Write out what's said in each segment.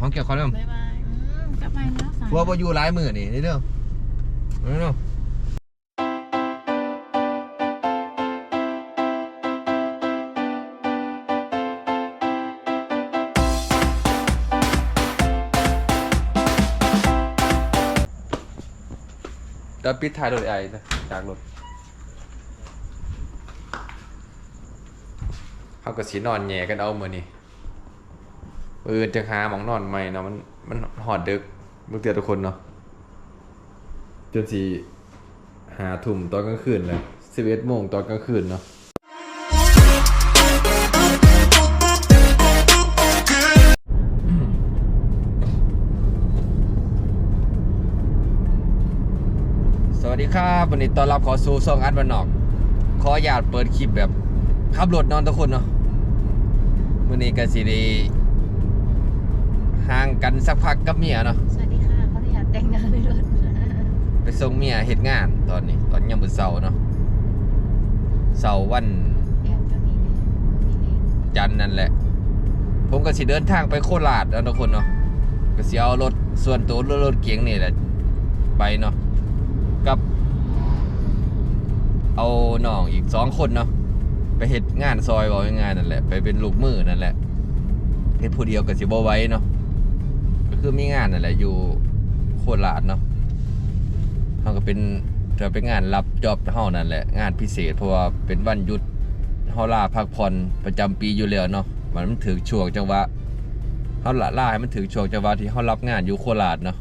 ห้องเกี่ยวข้าวเริ่มบ๊ายบายอืมกลับไปแล้วสายว่าบ่อยู่หลายมือนี่นี่เด้อนี่เด้อแล้วปิดท้ายรถไอ้นะจากรถเขาก็สีนอนแย่กันเอามือนี่ เออจะหาหมองนอนใหม่เนาะมันมันหอดดึกมึงเตือนทุกคนเนาะจนสีหาทุ่มตอนกลางคืนเลยสิบเอ็ดโมงตอนกลางคืนเนาะสวัสดีครับวันนี้ต้อนรับขอสู่ซองอัดวันนอก ขออนุญาตเปิดคลิปแบบขับรถนอนทุกคนเนาะวันนี้ก็สิได้ ห่างกันสักพักกับเมียเนาะสวัสดีค่ะเขาอยากแต่งงานในรถไปส่งเมียเฮ็ดงานตอนนี้ตอนยังมื้อเช้าเนาะเสาร์วันแอบก็มีเนี่ยมีเนี่ยจันทร์นั่นแหละ ผมก็สิเดินทางไปโคราชแล้วทุกคนเนาะก็สิเอารถส่วนตัวรถรถเก๋งนี่แหละไปเนาะกับเอาน้องอีกสองคนเนาะไปเฮ็ดงานซอยบอกงานนั่นแหละไปเป็นลูกมือนั่นแหละเฮ็ดผู้เดียวก็สิบ่ไหว้เนาะก็ คือมีงานนั่นแหละอยู่โคราชเนาะเฮาก็เป็นจะเป็นงานรับจอบเฮานั่นแหละงานพิเศษเพราะว่าเป็นวันหยุดเฮาลาพักผ่อนประจำปีอยู่แล้วเนาะมันถึงช่วงจังหวะเฮาละลาให้มันถึงช่วงจังหวะที่เฮารับงานอยู่โคราชเนาะ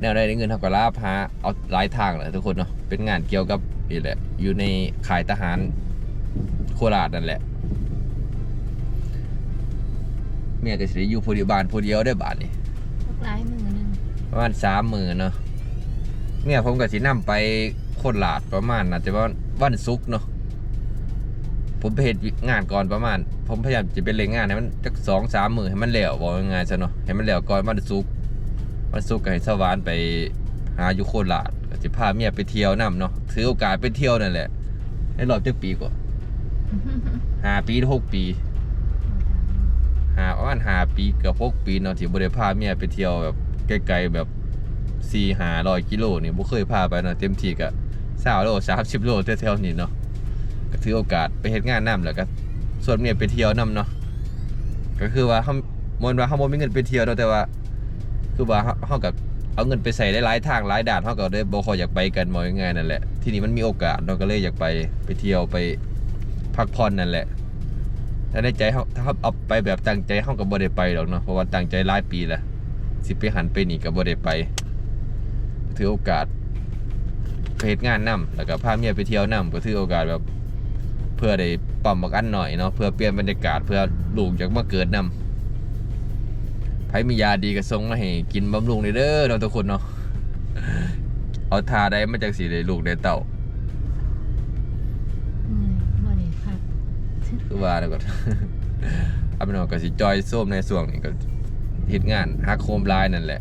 แนวได้เงินเท่ากับลาพาเอาหลายทางเลยทุกคนเนาะเป็นงานเกี่ยวกับนี่แหละอยู่ในค่ายทหารโคราชนั่นแหละ เมียก็สิได้อยู่ผู้เดียวบ้านผู้เดียวได้อบาทนี่พวกร้ายมือหนึงประมาณสามหมื่นเนาะเมียผมก็สินํไปโคราชประมาณน่าจะว่าวันศุกร์เนาะผมไปเฮ็ดงานก่อนประมาณ ผมพยายามจะเป็นเร่งงานให้มันจักสองสามหมื่นให้มันแล้วบอกง่ายๆซะเนาะให้มันแล้วก่อนวันศุกร์วันศุกร์ก็ให้สวานไปหาอยู่โคราชก็จะพาเมียไปเที่ยวนํเนาะถือโอกาสไปเที่ยวนั่นแหละให้รอบจักปีกว่า ห้าปีหรือหกปี หาประมาณห้าปีเกือบหกปีเนาะที่บ่ได้พาเมียไปเที่ยวแบบไกลๆแบบสี่หาร้อยกิโลนี่บ่เคยพาไปเนาะเต็มที่ก็สาวโลสามสิบโลแถวๆนี้เนาะก็ถือโอกาสไปเฮ็ดงานนํแล้วก็ส่วนเมียไปเที่ยวนํเนาะก็คือว่าเฮาบ่นว่าเฮาบ่มีเงินไปเที่ยวเนาะแต่ว่า คือว่าเฮาเฮากับเอาเงินไปใส่ได้หลายทางหลายด่านเฮาก็ได้บ่ค่อยอยากไปกันบ่ง่ายๆนั่นแหละที่นี้มันมีโอกาสเราก็เลยอยากไปไปเที่ยวไปพักผ่อนนั่นแหละ แต่ในใจเฮาถ้าเฮาเอาไปแบบตั้งใจเฮาก็บ่ได้ไปหรอกเนาะเพราะว่าตั้งใจหลายปีแล้วสิไปหันไปหนีก็บ่ได้ไป ถือโอกาสไปเฮ็ดงานนํแล้วก็พาเมียไปเที่ยวนํก็ถือโอกาสแบบ เพื่อได้ปั๊มบักอันหน่อยเนาะเพื่อเปลี่ยนบรรยากาศเพื่อลูกอยากมาเกิดนํไผมียาดีก็ส่งมาให้กินบำรุงเด้อเนาะทุกคนเนาะเอาทาได้มาจากสีได้ลูกได้เต่า คือว่าแล้วก็เอาเป็นว่าก็สิจอยส้มในส่วงนี้ก็เฮ็ดงานฮักโคมลายนั่นแหละ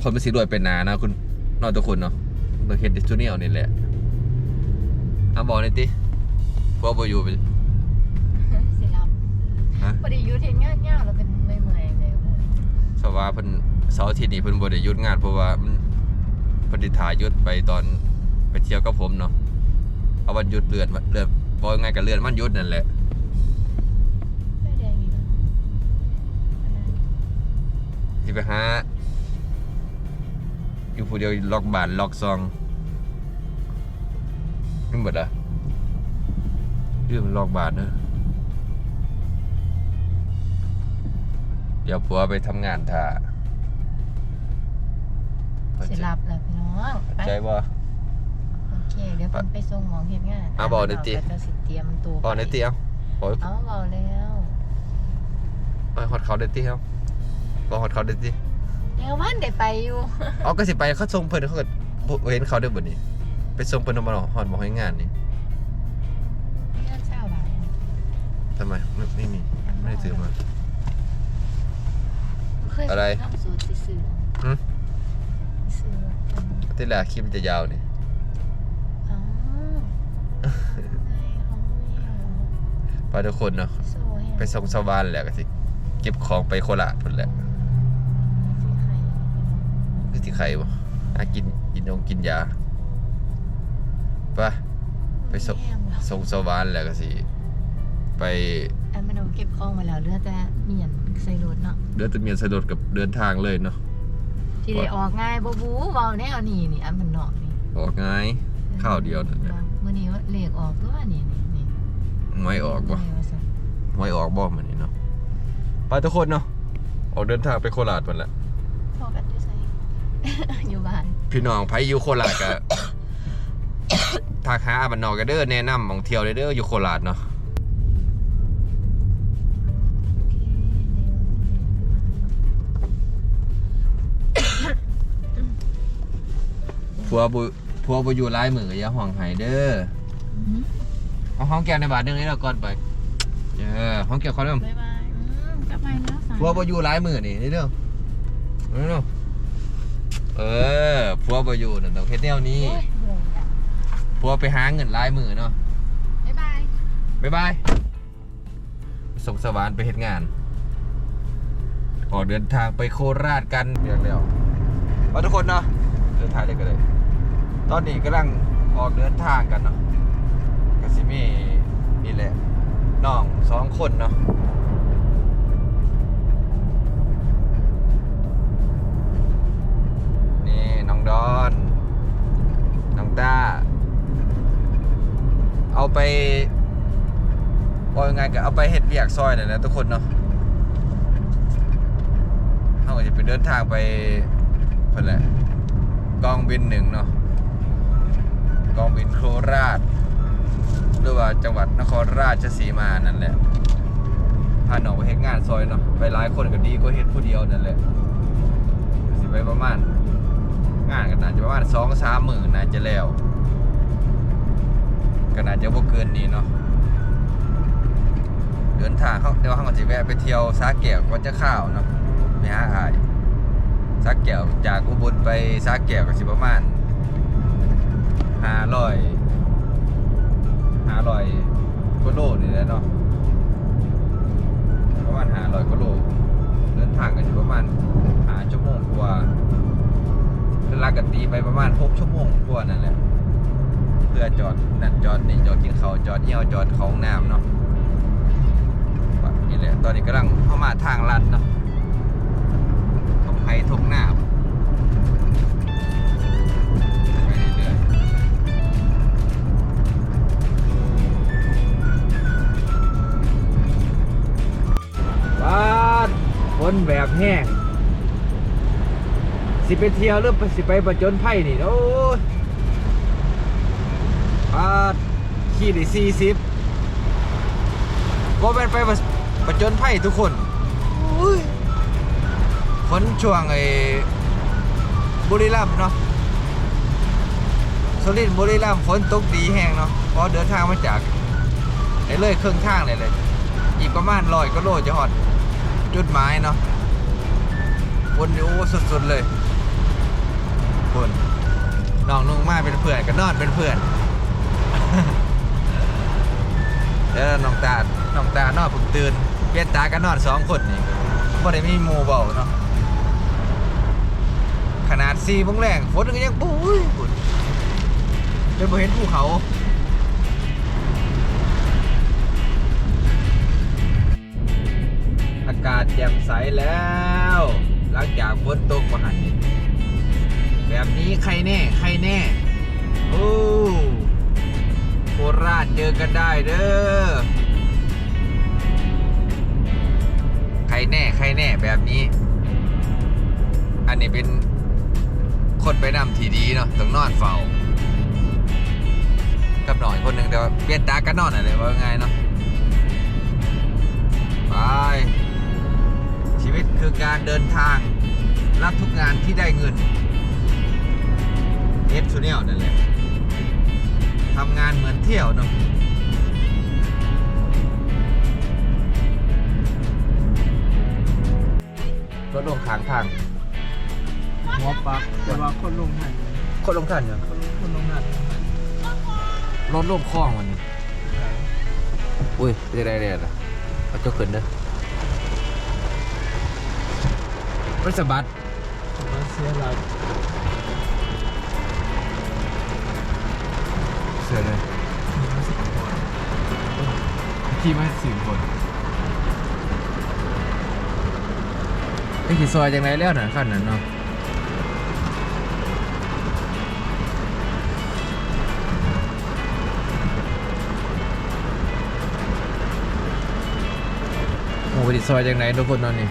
คนมันสิรวยเป็นหนานะคุณเนอทุกคนเนาะต้องเฮ็ดจูเนียลนี่แหละอะบอกหน่อยติพวกบ่อยู่ไปสิรับฮะพอดีอยูเทนงานยาวแล้วเป็นเมื่อยๆเลยสว่าเพิ่นเสาร์อาทิตย์นี้เพิ่นบ่ได้หยุดงานเพราะว่ามันเพิ่นสิถ่ายหยุดไปตอนไปเที่ยวกับผมเนาะเอาวันหยุดเลื่อนวันเลื่อน บ่ยังไงก็เลื่อนวันหยุดนั่นแหละไม่แดงอีกแล้วอันนั้นสิไปหาอยู่ผู้เดียวล็อกบ้านล็อกซองนี่หมดอะเรื่องล็อกบ้านเนอะเดี๋ยวผัวไปทำงานท่าสิรับแล้วพี่น้องไป ใจบ่โอ เคเดี๋ยวผมไปส่งหมองเฮ็ดงานอะบอกหน่อยติเดี๋ยวสิเตรียมตัวอ๋อในเตียงขอเอาบอกแล้วไปฮอดเขาได้ติครับบ่ฮอดเขาได้ติเดี๋ยววันได้ไปอยู่เอาก็สิไปเขาส่งเพิ่นเขาก็บ่เห็นเขาได้บ่นี่ไปส่งเพิ่นเอามาฮอดบ่ให้งานนี่งานเช้าบ่ายทำไมไม่ไม่มีไม่ได้ซื้อมา เคยอะไร ทำสูตรสิซื้อหึซื้อ ที่แรกคลิปมันจะยาวนี่ ไม่เอาพาทุกคนเนาะโซ่ให้ไปส่งชาวบ้านแหละก็สิเก็บของไปโคราชพุ่นแหละสีไข่คือที่ใครบ่หากินกินนงกินยาไปะไปส่งแห้งเหรอส่งสวรรค์แล้วก็สิไปอันมันเอาเก็บของมาแล้วเหลือแต่เมียนใส่รถเนาะเดินตะเมียนสะดดกับเดินทางเลยเนาะที่ได้ออกง่ายบ่บูเบาแน่เอานี่นี่อันมันเนาะนี่ออกง่ายข้าวเดียวนั่นแหละมื้อนี้ว่าเลขออกตัวนี่นี่นี่ หวยออกบ่ไม่ว่าซั่นหวยออกบ่มันนี่เนาะไปทุกคนเนาะออกเดินทางไปโคราชมันแหละพอกันอยู่ไสอยู่บ้าน พี่น้องไผอยู่โคราชก็ทากหาอาบันนอกก็เด้อแนะนำหมองเที่ยวเลยเด้ออยู่โคราชเนาะโอเคเดี๋ยวผัวบ่ผัวบ่อยู่หลายมื้อก็อย่าห่วงให้เด้ออือหือ เอาห้องแก้วในบาทหนึงนี่เราก่อนไป เออห้องแก้วขอเริ่มบ๊ายบายอืมกลับไปแล้วสายผัวบ่อยู่หลายมื้อนี่นี่เด้อนี่เด้อเออผัวบ่อยู่นั่นต้องเฮ็ดแนวนี้โอ้ยเหนื่อยอะผัวไปหาเงินหลายมื้อเนาะ บ๊ายบาย บ๊ายบายส่งสวรรค์ไปเฮ็ดงาน ออกเดินทางไปโคราชกันเรียกแล้วมาทุกคนเนาะ เดินทางเลยกันเลย ตอนนี้กำลังออกเดินทางกันเนาะก สิมีนี่แหละน้องสองคนเนาะนี่น้องดอน น้องต้า เอาไปว่ายังไงก็เอาไปเฮ็ดเวียกซอยนั่นะทุกคนเนาะเขาก็จะไปเดินทางไปเพื่อนแหละกองบินหนึ่งเนาะกองบินโคราช หรือว่าจังหวัดนครราชสีมานั่นแหละพาน้องไปเฮ็ดงานซอยเนาะไปหลายคนก็ดีกว่าเฮ็ดผู้เดียวนั่นแหละสิไปประมาณงานก็น่าจะประมาณสองสามหมื่นน่าจะแล้วก็น่าจะบ่เกินนี้เนาะเดินทางเขาเดี๋ยวเขาก็จะแวะไปเที่ยวสาแก้ววัดจะข้าวเนาะไปหาอายสาแก้วจากอุบลไปสาแก้วก็สิประมาณห้าร้อย หาร้อยกิโลนี่แหละเนาะประมาณหาร้อยกิโลเดินทางก็สิประมาณหาชั่วโมงกว่าเวลากตีไปประมาณหกชั่วโมงกว่านั่นแหละเพื่อจอดนั่นจอดนี่จอดกินเขาวจอดเยี่ยวจอดเขาห้องน้ำเนาะแบบนี่แหละตอนนี้กำลังเข้ามาทางลัดเนาะทงไฮทงหน้า สิไปเที่ยวหรือสิไปประจนไพ่นี่โอ้ยอ่าขี่ได้สี่สิบก็เป็นไปประประจนไพ่ทุกคนอุ้ยฝนช่วงไอ้บุรีรัมย์เนาะสุรินทร์บุรีรัมย์ฝนตกดีแห้งเนาะเพอเดินทางมาจากไอ้เลยครึ่งทางเลยเลยอีกประมาณร้อยก็โลจะหอดจุดหมายเนาะฝนอยู่สุดๆเลย ฝนน้องนุ่งมาเป็นเพื่อนกันนอนเป็นเพื่อนแล้วน้องตา น้องตานอนผมตื่นเปลี่ยนตากันนอนสองคนนี่บ่ได้มีหมู่เบาเนาะ ขนาดสี่มงแรงฝนก็ยังปุ้ยฝุ่นจนบ่เห็นภูเขาอากาศแจ่มใสแล้ว หลังจากฝนตกมาหันนี่ แบบนี้ใครแน่ ใครแน่ โอ้โคราชเจอกันได้เด้อ ใครแน่ ใครแน่แบบนี้ อันนี้เป็นคนไปนำทีดีเนาะต้องนอนเฝ้า กับหน่อยคนหนึ่งแต่ว่าเปลี่ยนตากันนอนอะไรว่าไงเนาะไปชีวิตคือการเดินทางรับทุกงานที่ได้เงิน อฟซูเนลนั่นแหละทำงานเหมือนเที่ยวเนาะรถลงทางทาง หัวปักแต่ว่าคนลงหันคนลงทันเนาะคนลงหันรถลงคลองวันนี้ อุ้ยเป็นอะไรเนี่ยล่ะเอาเจ้าขึ้นเด้อรถสะบัด มาเสียหลัก ขี่มาสี่คนไอ้ขี่ซอยจังไรแล้วน่ะขั้นนั้นเนาะโอ้ยซอยจังไรทุกคนเนอนนี่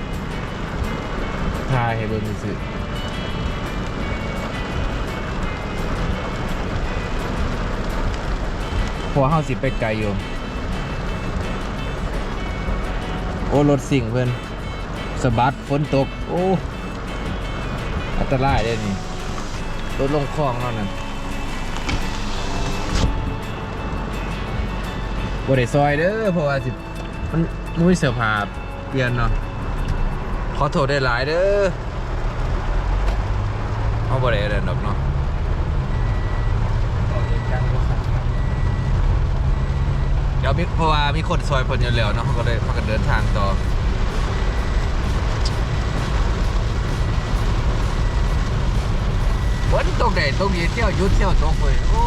ทายให้เบิ่งซื่อๆเพราะว่าเฮาสิไปไกลอยู่ อ้รถสิ่งเพื่อนสะบัดฝนตก โอ้อันตรายเลยนี่รถลงคลองแล้วนั่นบริซอยเด้อเพราะว่าสิมันมุ้ยเสือผาเปลี่ยนเนาะขอโทษได้หลายเด้อเอาบริเดนดอกเนาะ ต่อเหตุการณ์ก็ขัดขัน เดี๋ยวมีเพราะว่ามีคนซอยเพิ่นอยู่แล้วเนาะเขาก็เลยพากันเดินทางต่อฝนตกไดดตกเย็นเที่ยวหยุดเที่ยวตกเลยโอ้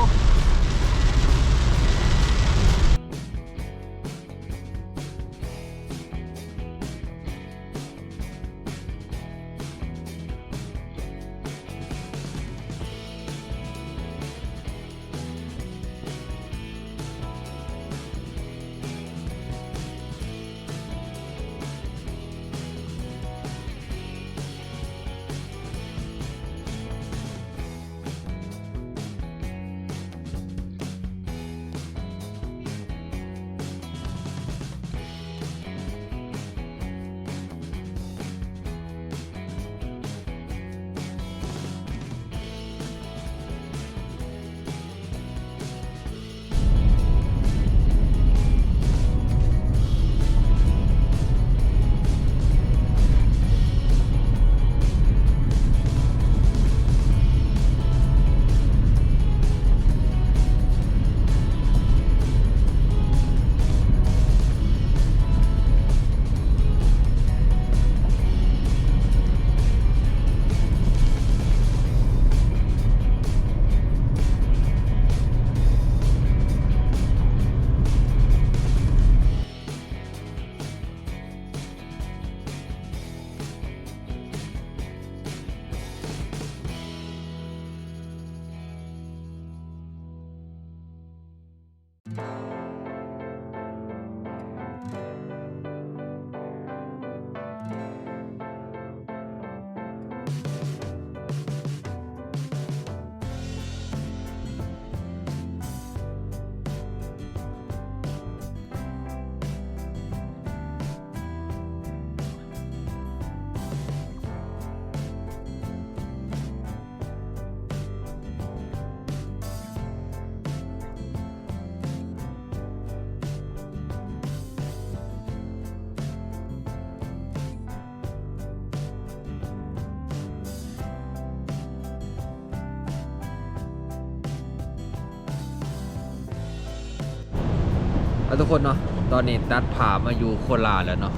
ทุกคนเนาะตอนนี้ตัดผ่ามาอยู่โคราชแล้วเนาะ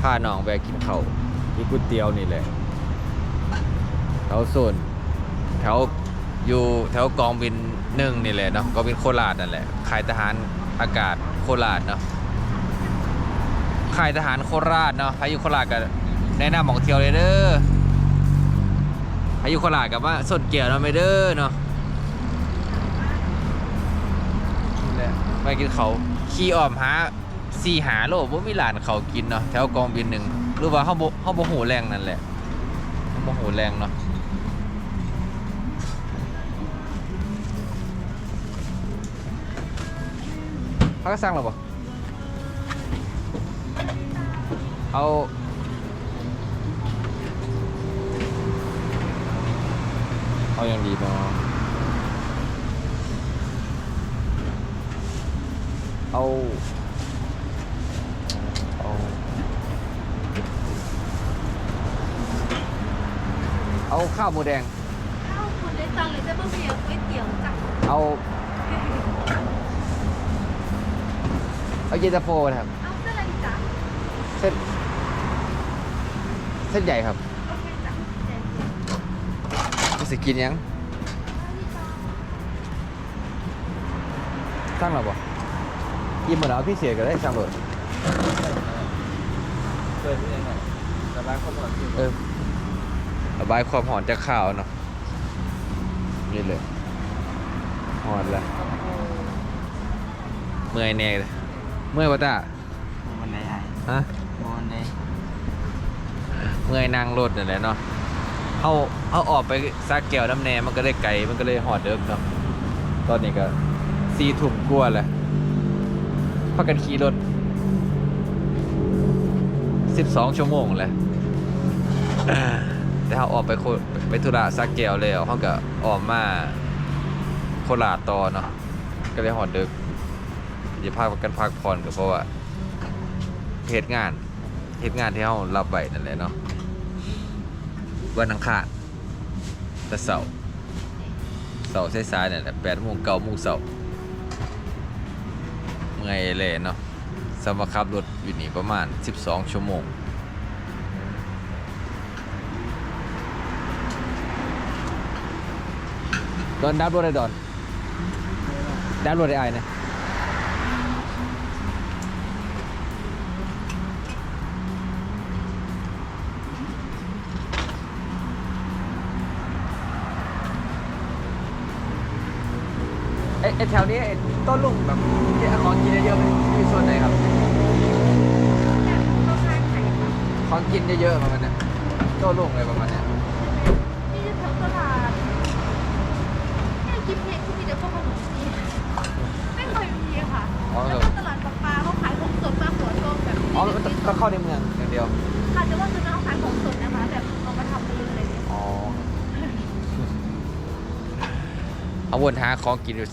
พาน้องแวะกินข้าวกินก๋วยเตี๋ยวนี่แหละแถวโซนแถวอยู่แถวกองบินหนึ่งนี่แหละเนาะกองบินโคราชนั่นแหละค่ายทหารอากาศโคราชเนาะค่ายทหารโคราชเนาะพายุโคราชก็แนะนำหมองเที่ยวเลยเด้อพายุโคราชกับว่าสนเกี่ยวเนาะไม่เด้อเนาะ นี่แหละ ไปกินเขาขี่อ้อมหาสี่หาโลบ่มีร้านเขากินเนาะแถวกองบินหนึ่งหรือว่าเฮาบ่เฮาบ่หูแรงนั่นแหละเฮาบ่หูแรงเนาะเขาก็สั่งแล้วบ่เอาเอาอย่างดีบ่ เอาเอาเอาข้าวหมูแดง เอ้าคุณได้ตังค์เลยจะมาเสียก๋วยเตี๋ยวจ้ะเอาเอาเย็นตาโฟนะครับ เอาเส้นอะไรดีจ๊ะเส้นเเส้นใหญ่ครับโอเคจ้ะเดี๋ยวจะสิกินยังสร้างเราบ่ กินเหมือนเอาพี่เสียก็ได้สร้างรถเปิดที่ไหนแต่ร้านคนหมดที่เออระบายความหอนจากข้าวเนาะนี่เลยหอนแล้วเมื่อยแน่เลยเมื่อยปะตามันไหนไอ้ฮะมันไหนเมื่อยนั่งรถนั่นแหละเนาะเอาเอาออกไปซักแก้วน้ำแหนมันก็ได้ไกลมันก็เลยหอดเดิมเนาะตอนนี้ก็สี่ถุ่มกลัวาแหละ พักกันขี่รถสิบสองชั่วโมงแหละแต่เขาออกไปโคไปธุระซักแก้วแล้วเขาก็ออกมาโคราชต่อเนาะก็เลยหอดดึกจะพักกันพักผ่อนก็เพราะว่าเหตุงานเหตุงานที่เขารับไว้นั่นแหละเนาะวันอังคารแต่เสาร์เสาร์สายๆเนี่ยแหละแปดโมงเก้าโมงเสาร์ เมื่อยเลยเนาะสมขับรถอยู่นี่ประมาณ 12 ชั่วโมงดอนดับรถได้ดอนดับรถได้ไอ้นะไอ้แถวนี้ ต้นลุงแบบที่ของกินเยอะๆมันอยู่ส่วนไหนครับต้องการไข่ค่ะของกินเยอะๆประมาณเนี้ยต้นลุงอะไรประมาณเนี้ยนี่จะทั้งตลาดแค่กินเพลงที่มีแต่พวกขนมจีนไม่เคยมีค่ะ อ๋อแล้วก็ตลาดปลาปลาเขาขายของสดมาหัวโตแบบอ๋อมันก็เข้าในเมืองอย่างเดียว ค่ะแต่ว่าจะต้องขายของสดนะคะแบบเอามาทำเองอะไรอย่างเงี้ยอ๋อเอาวนหาของกินอยู่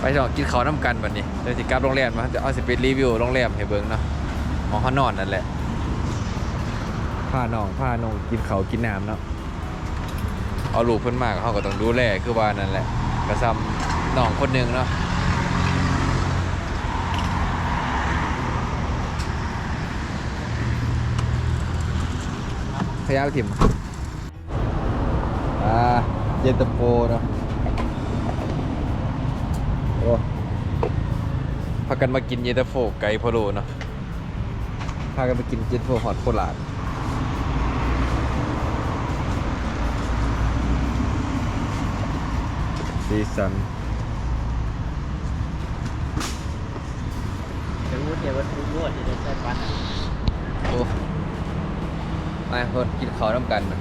ไปจองกินข้าวน้ำกันวันนี้เดี๋ยวสิกลับโรงแรมมาจะเอาสิไปรีวิวโรงแรมให้เบิ่งเนาะหมองเขานอนนั่นแหละพาน้องพาน้องกินข้าวกินน้ำเนาะเอาลูกเพิ่นมากเขาก็ต้องดูแลคือว่านั่นแหละกระซำน้องคนหนึ่งเนาะพยายามถิ่มอ่าเย็นตาโฟเนาะ กันมากินเย็นตาโฟไก่พะโล้เนาะพากันมากินเย็นตาโฟฮอตโคราชสีสันจะรู้เดี๋ยววันรู้ว่าจะได้ใช้ปันโอ้มาเพิ่นกินข้าวน้ำกันนะ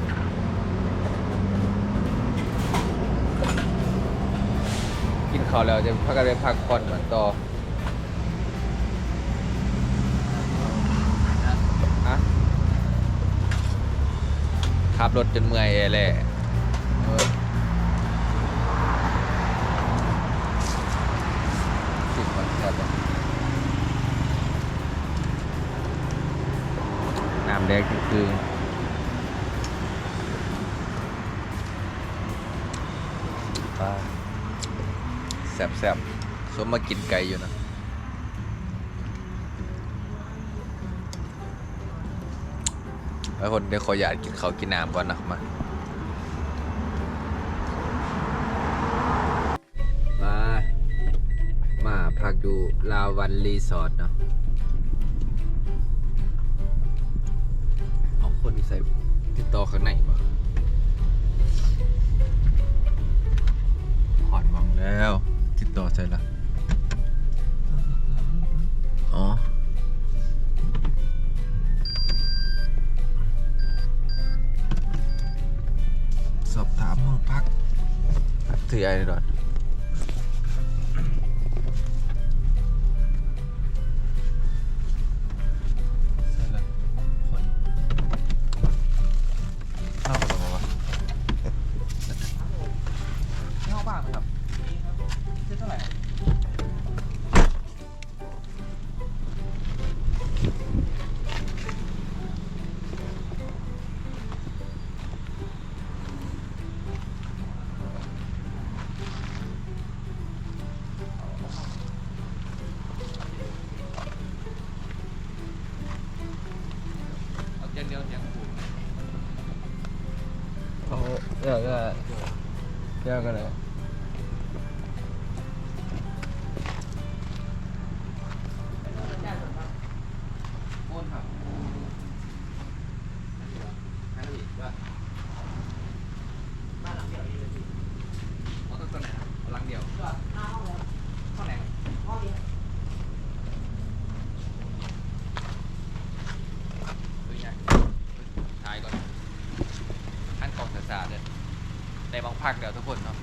กินข้าวแล้วจะพักกันไปพักผ่อนกันต่อฮะ ขับรถจนเมื่อยแหละเอร่น้ำแดงคือปลาแซ่บๆสมมากินไก่อยู่นะ ไอ้คนเดี๋ยวขออยากกินเขากินน้ำก่อนนะมามามาพักอยู่ลาวันรีสอร์ทเนาะเอาคนใส่ติดต่อข้างในบ่หอดมองแล้ว ติดต่อใส่ละ เดี๋ยวก็เพักเดี๋ยวทุกคนเนาะ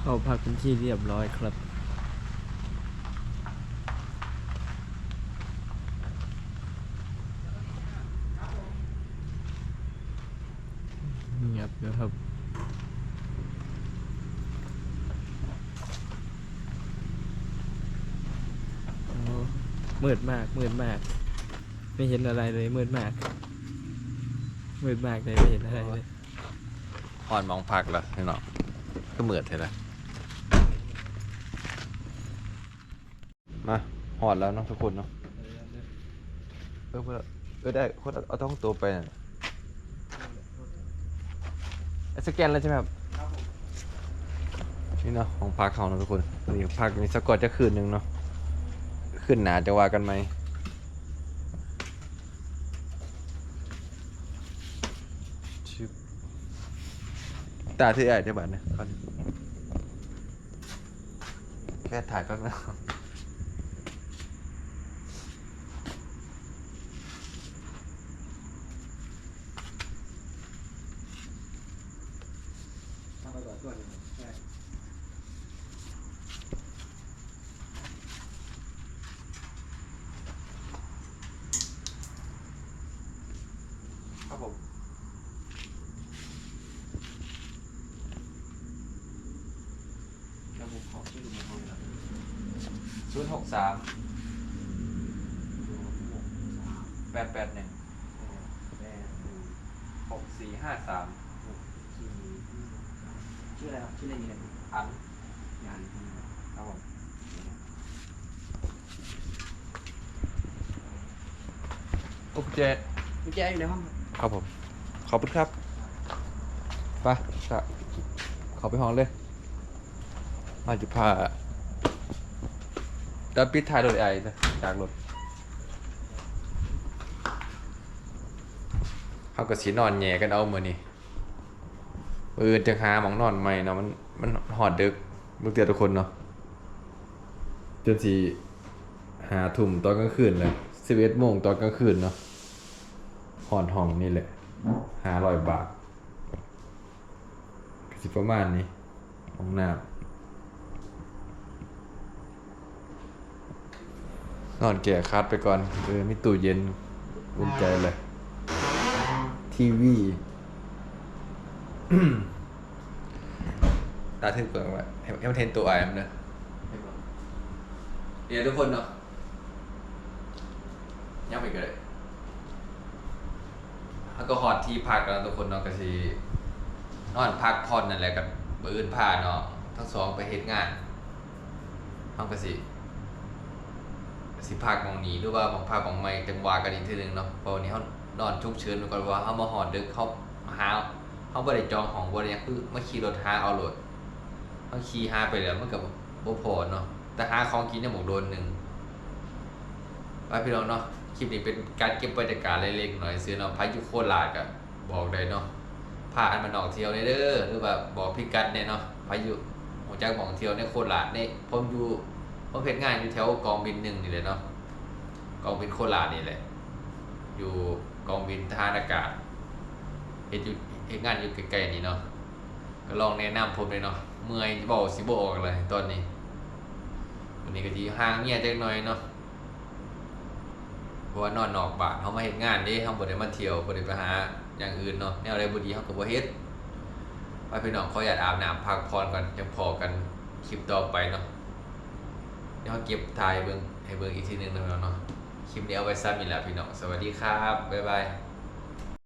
เข้าพักเป็นที่เรียบร้อยครับ เงียบอยู่ครับ โอ้ มืดมากมืดมาก ไม่เห็นอะไรเลยมืดมาก มืดมากเลยไม่เห็นอะไรเลยหอนมองพักแล้วพี่น้องก็เหมือดเห็นละมาหอดแล้วเนาะทุกคนเนาะเออเพื่อเออได้คนเอาต้องตัวไปน่ะสแกนแล้วใช่ไหมครับนี่เนาะของพักเขาเนาะทุกคนนี่พักนี่สกอตจะคืนหนึ่งเนาะ ขึ้นหนาจะว่ากันไหมตาที่ไอ้เดี๋ยวบัดเนี่ยแค่ถ่ายก็นะรับผมระบบของชื่อดูมันห้องนะศูนย์หกสามแปดแปดหนึ่งหกสี่ห้าสาม ชื่ออะไรครับชื่อเล่นนี้เลย อัน งาน ครับผม โอเคกุญแจอยู่ในห้องครับครับผม ขอบคุณครับ ไปครับขอไปห้องเลย มาจุพาดับปิดท้ายรถไอ้นะจากรถเขาก็สีนอนแย่กันเอามือนี่เออจะหาหมองนอนใหม่เนาะมันมันหอดดึกมึงเตือนทุกคนเนาะจนสีหาทุ่มตอนกลางคืนเลยสิบเอ็ดโมงตอนกลางคืนเนาะ หอนห้องนี่แหละห้าร้อยบาทก็สิประมาณนี้ห้องน้ำนอนแก่คัดไปก่อน เออมีตู้เย็นอุ่นใจเลย ทีวีตาถึงเปิดไว้ให้มันเทนตัวไอ้มันเนอะเดี๋ยวทุกคนเนาะยังไม่เกิด แล้วก็ฮอดที่พักแล้วทุกคนเนาะก็สินอนพักผ่อนนั่นแหละกับบื้อื่นพาเนาะทั้งสองไปเฮ็ดงานเฮาก็สิสิพักมองนี้หรือว่ามองพักหมองใหม่จังหวะกันอีกทีหนึงเนาะเพราะวันนี้เฮานอนฉุกเฉินไปก่อนว่าเฮามาฮอดดึกเฮาหาเฮาบ่ได้จองห้องบ่ได้หยังคือมาขี่รถหาเอารถเฮาขี่หาไปแล้วมันก็บ่พอเนาะแต่หาของกินเนี่ยหมกโดนหนึงไปพี่น้องเนาะ คลิปนี้เป็นการเก็บบรรยากาศเล็กๆหน่อยซื้อเนาะพายุโคราชอะบอกได้เนาะพาอันมันออกเที่ยวได้เด้อหรือว่าบอกพี่กัดเนี่ยเนาะพายุหัวจักหมองเที่ยวในโคราชเนี่ยผมอยู่ผมเพชรงานอยู่แถวกองบินหนึ่งนี่เลยเนาะกองบินโคราชนี่แหละ อยู่กองบินทหารอากาศเฮ็ดอยู่เฮ็ดงานอยู่ใกล้ๆนี่เนาะก็ลองแนะนำผมเลยเนาะเมื่อยบอกสิบออกเลยตอนนี้วันนี้ก็ทีห่างเมียจักหน่อยเนาะ เพราะว่านอนนอกบ้านเขามาเฮ็ดงานเด้เขาบ่ได้มาเที่ยวบ่ได้ไปหาอย่างอื่นเนาะแนวอะไรบ่ดีเขาก็บ่เฮ็ดไปพี่น้องขออยากอาบน้ำพักผ่อนก่อนจะพอกันคลิปต่อไปเนาะเดี๋ยวเก็บถ่ายเบิ่งให้เบิ่งอีกทีหนึงนะเนาะคลิปนี้เอาไว้ซ้ำนี่แล้วพี่น้องสวัสดีครับบ๊ายบาย